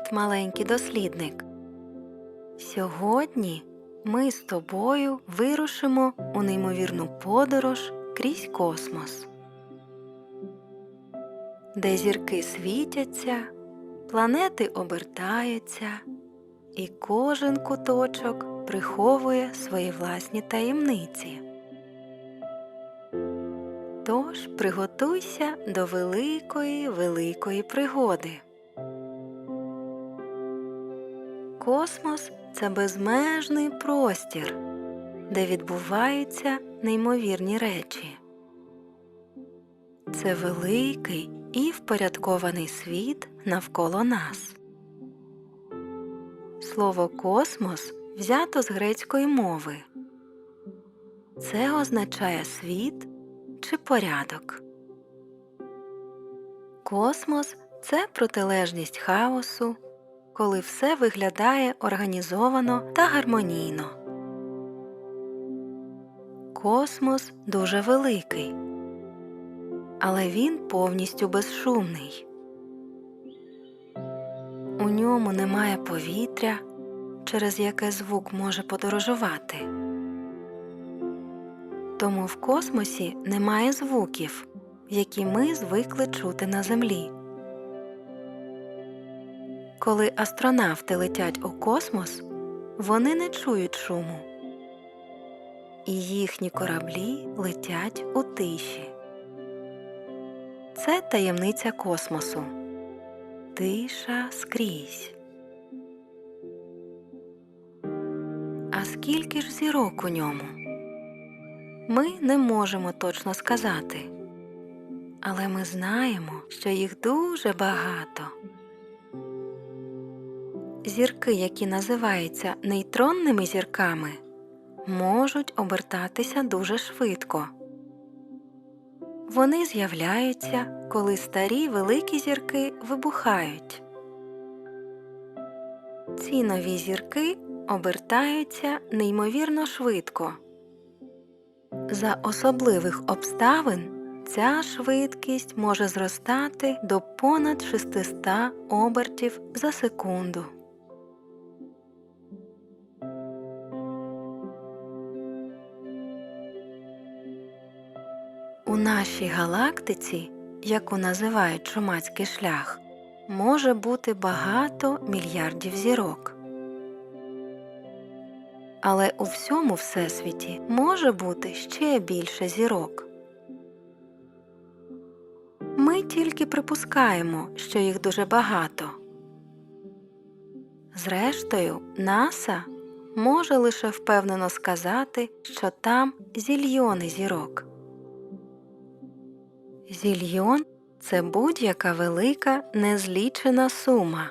Привіт, маленький дослідник! Сьогодні ми з тобою вирушимо у неймовірну подорож крізь космос, де зірки світяться, планети обертаються, і кожен куточок приховує свої власні таємниці. Тож приготуйся до великої великої пригоди. Космос це безмежний простір, де відбуваються неймовірні речі. Це великий і впорядкований світ навколо нас. Слово космос взято з грецької мови. Це означає світ чи порядок. Космос це протилежність хаосу, коли все виглядає організовано та гармонійно. Космос дуже великий, але він повністю безшумний. У ньому немає повітря, через яке звук може подорожувати. Тому в космосі немає звуків, які ми звикли чути на Землі. Коли астронавти летять у космос, вони не чують шуму, і їхні кораблі летять у тиші. Це таємниця космосу. Тиша скрізь. А скільки ж зірок у ньому? Ми не можемо точно сказати, але ми знаємо, що їх дуже багато. Зірки, які називаються нейтронними зірками, можуть обертатися дуже швидко. Вони з'являються, коли старі великі зірки вибухають. Ці нові зірки обертаються неймовірно швидко. За особливих обставин ця швидкість може зростати до понад 600 обертів за секунду. Нашій галактиці, яку називають Чумацький шлях, може бути багато мільярдів зірок. Але у всьому всесвіті може бути ще більше зірок. Ми тільки припускаємо, що їх дуже багато. Зрештою, НАСА може лише впевнено сказати, що там зільйони зірок. Зільйон це будь-яка велика незлічена сума.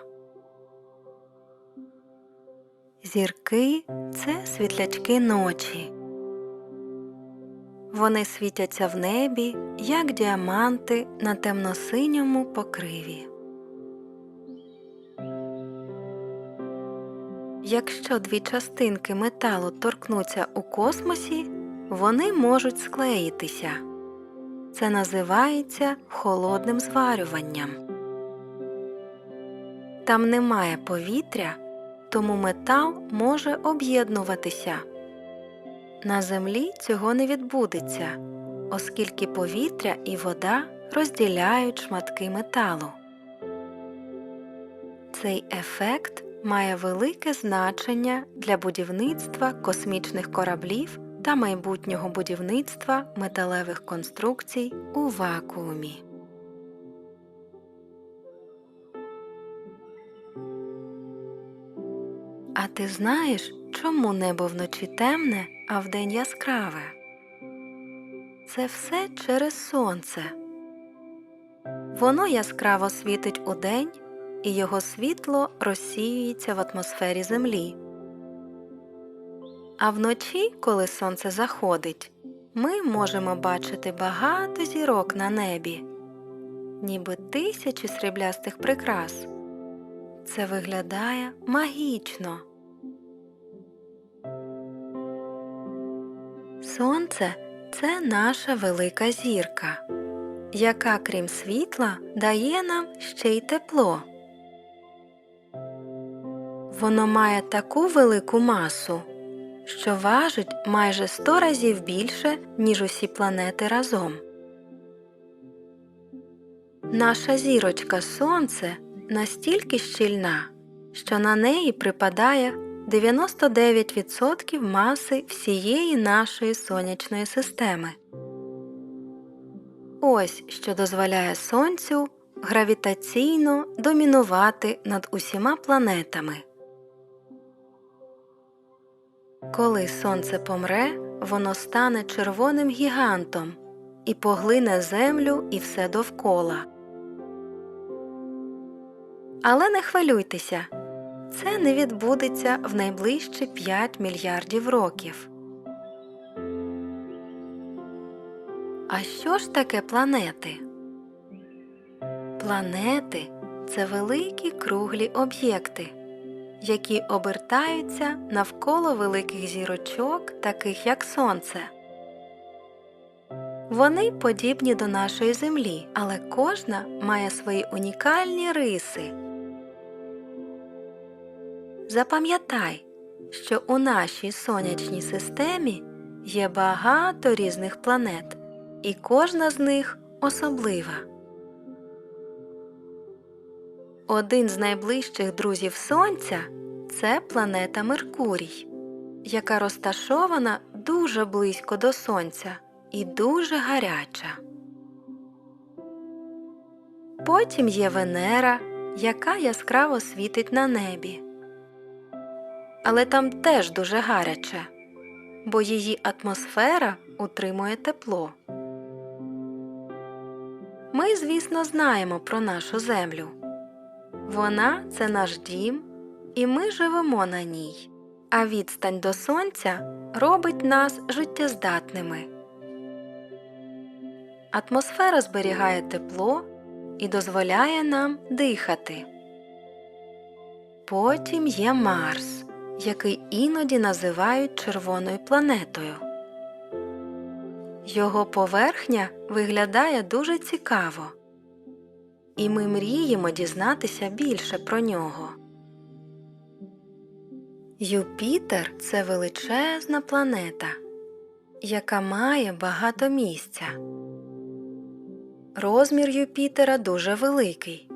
Зірки це світлячки ночі. Вони світяться в небі, як діаманти на темно-синьому покриві. Якщо дві частинки металу торкнуться у космосі, вони можуть склеїтися. Це називається холодним зварюванням. Там немає повітря, тому метал може об'єднуватися. На землі цього не відбудеться, оскільки повітря і вода розділяють шматки металу. Цей ефект має велике значення для будівництва космічних кораблів та майбутнього будівництва металевих конструкцій у вакуумі. А ти знаєш, чому небо вночі темне, а вдень яскраве? Це все через сонце. Воно яскраво світить удень, і його світло розсіюється в атмосфері Землі. А вночі, коли сонце заходить, ми можемо бачити багато зірок на небі, ніби тисячі сріблястих прикрас. Це виглядає магічно. Сонце це наша велика зірка, яка, крім світла, дає нам ще й тепло. Воно має таку велику масу, що важить майже 100 разів більше, ніж усі планети разом. Наша зірочка Сонце настільки щільна, що на неї припадає 99% маси всієї нашої сонячної системи. Ось що дозволяє Сонцю гравітаційно домінувати над усіма планетами. Коли сонце помре, воно стане червоним гігантом і поглине землю і все довкола. Але не хвилюйтеся, це не відбудеться в найближчі 5 мільярдів років. А що ж таке планети? Планети це великі круглі об'єкти, які обертаються навколо великих зірочок, таких як Сонце. Вони подібні до нашої Землі, але кожна має свої унікальні риси. Запам'ятай, що у нашій сонячній системі є багато різних планет, і кожна з них особлива. Один з найближчих друзів Сонця це планета Меркурій, яка розташована дуже близько до Сонця і дуже гаряча. Потім є Венера, яка яскраво світить на небі. Але там теж дуже гаряче, бо її атмосфера утримує тепло. Ми, звісно, знаємо про нашу землю. Вона це наш дім, і ми живемо на ній, а відстань до сонця робить нас життєздатними. Атмосфера зберігає тепло і дозволяє нам дихати. Потім є Марс, який іноді називають червоною планетою. Його поверхня виглядає дуже цікаво, і ми мріємо дізнатися більше про нього. Юпітер це величезна планета, яка має багато місця. Розмір Юпітера дуже великий,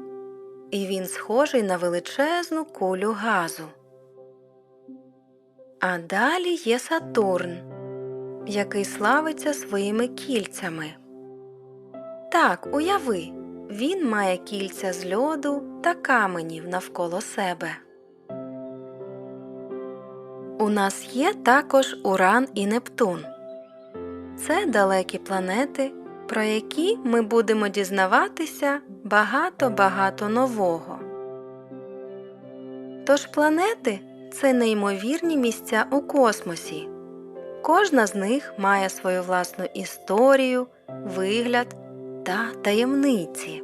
і він схожий на величезну кулю газу. А далі є Сатурн, який славиться своїми кільцями. Так, уяви, він має кільця з льоду та каменів навколо себе. У нас є також Уран і Нептун. Це далекі планети, про які ми будемо дізнаватися багато-багато нового. Тож планети це неймовірні місця у космосі. Кожна з них має свою власну історію, вигляд та таємниці.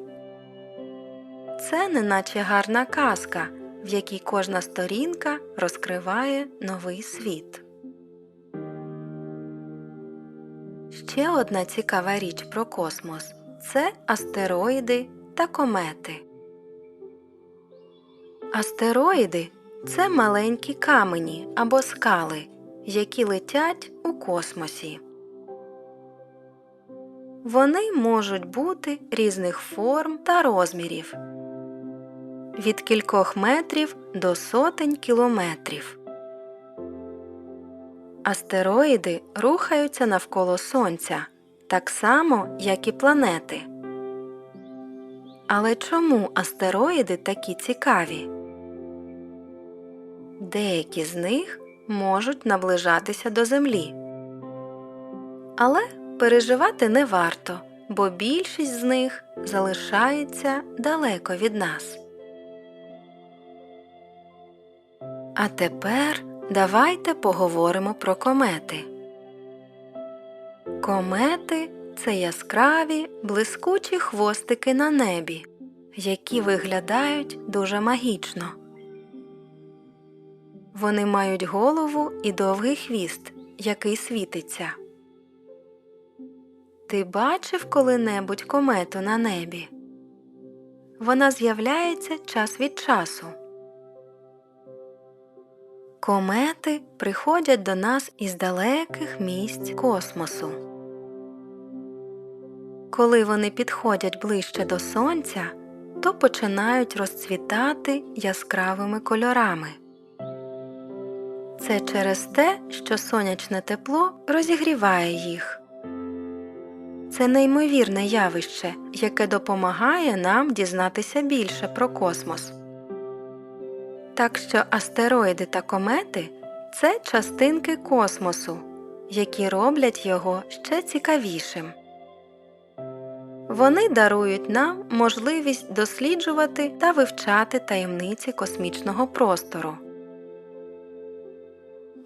Це неначе гарна казка, в якій кожна сторінка розкриває новий світ. Ще одна цікава річ про космос це астероїди та комети. Астероїди це маленькі камені або скали, які летять у космосі. Вони можуть бути різних форм та розмірів від кількох метрів до сотень кілометрів. Астероїди рухаються навколо Сонця так само, як і планети. Але чому астероїди такі цікаві? Деякі з них можуть наближатися до Землі. Але переживати не варто, бо більшість з них залишається далеко від нас. А тепер давайте поговоримо про комети. Комети це яскраві блискучі хвостики на небі, які виглядають дуже магічно. Вони мають голову і довгий хвіст, який світиться. Ти бачив коли-небудь комету на небі? Вона з'являється час від часу. Комети приходять до нас із далеких місць космосу. Коли вони підходять ближче до сонця, то починають розцвітати яскравими кольорами. Це через те, що сонячне тепло розігріває їх. Це неймовірне явище, яке допомагає нам дізнатися більше про космос. Так що астероїди та комети це частинки космосу, які роблять його ще цікавішим. Вони дарують нам можливість досліджувати та вивчати таємниці космічного простору.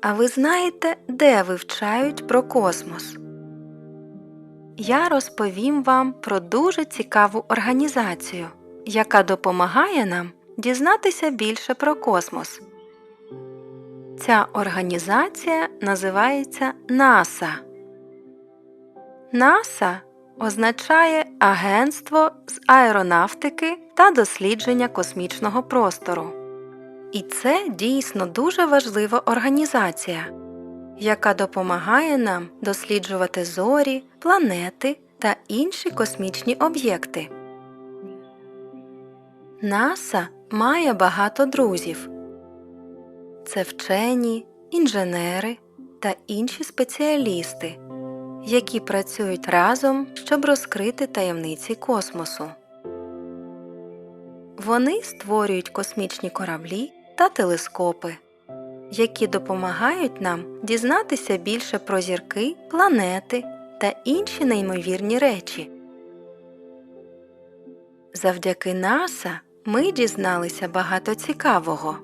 А ви знаєте, де вивчають про космос? Я розповім вам про дуже цікаву організацію, яка допомагає нам дізнатися більше про космос. Ця організація називається НАСА. НАСА означає Агентство з аеронавтики та дослідження космічного простору. І це дійсно дуже важлива організація, яка допомагає нам досліджувати зорі, планети та інші космічні об'єкти. НАСА має багато друзів це вчені, інженери та інші спеціалісти, які працюють разом, щоб розкрити таємниці космосу. Вони створюють космічні кораблі та телескопи, які допомагають нам дізнатися більше про зірки, планети та інші неймовірні речі. Завдяки НАСА ми дізналися багато цікавого.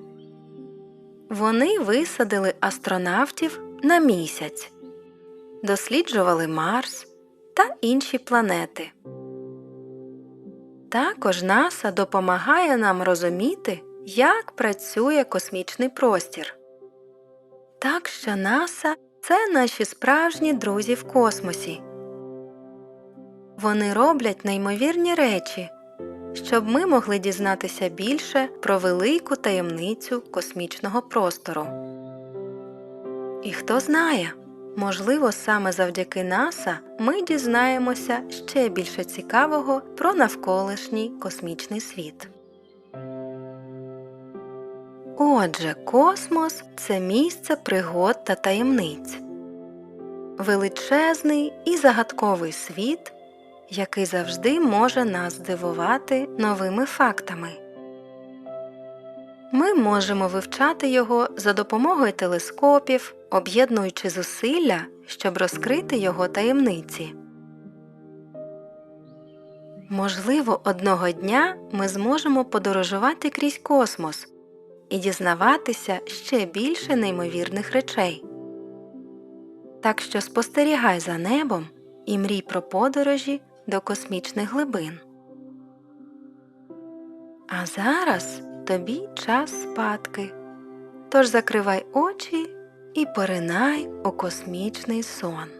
Вони висадили астронавтів на місяць, досліджували Марс та інші планети. Також НАСА допомагає нам розуміти, як працює космічний простір. Так що НАСА це наші справжні друзі в космосі. Вони роблять неймовірні речі, щоб ми могли дізнатися більше про велику таємницю космічного простору. І хто знає, можливо, саме завдяки НАСА ми дізнаємося ще більше цікавого про навколишній космічний світ. Отже, космос це місце пригод та таємниць, величезний і загадковий світ, який завжди може нас здивувати новими фактами. Ми можемо вивчати його за допомогою телескопів, об'єднуючи зусилля, щоб розкрити його таємниці. Можливо, одного дня ми зможемо подорожувати крізь космос і дізнаватися ще більше неймовірних речей. Так що спостерігай за небом і мрій про подорожі до космічних глибин. А зараз тобі час спадки. Тож закривай очі і поринай у космічний сон.